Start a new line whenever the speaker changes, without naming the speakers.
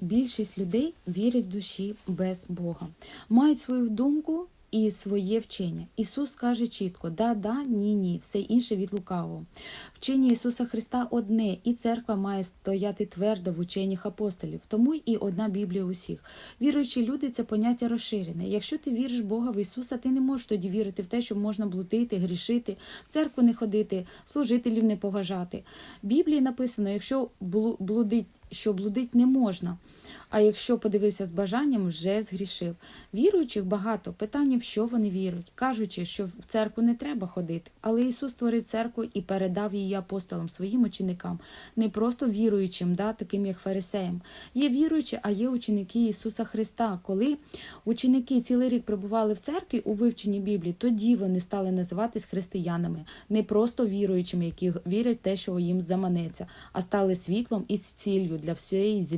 більшість людей вірять в душі без Бога, мають свою думку і своє вчення. Ісус каже чітко: да, да, ні, ні, все інше від лукавого. Вчення Ісуса Христа одне, і церква має стояти твердо в ученнях апостолів, тому і одна Біблія усіх. Віруючі люди це поняття розширене. Якщо ти віриш в Бога в Ісуса, ти не можеш тоді вірити в те, що можна блудити, грішити, в церкву не ходити, служителів не поважати. В Біблії написано, якщо блудить, що блудить не можна. А якщо подивився з бажанням, вже згрішив. Віруючих багато питання, в що вони вірують, кажучи, що в церкву не треба ходити. Але Ісус створив церкву і передав її апостолам, своїм ученикам, не просто віруючим, да, таким як фарисеям. Є віруючі, а є ученики Ісуса Христа. Коли ученики цілий рік перебували в церкві у вивченні Біблії, тоді вони стали називатись християнами, не просто віруючими, які вірять в те, що їм заманеться, а стали світлом і ціллю для всієї землі.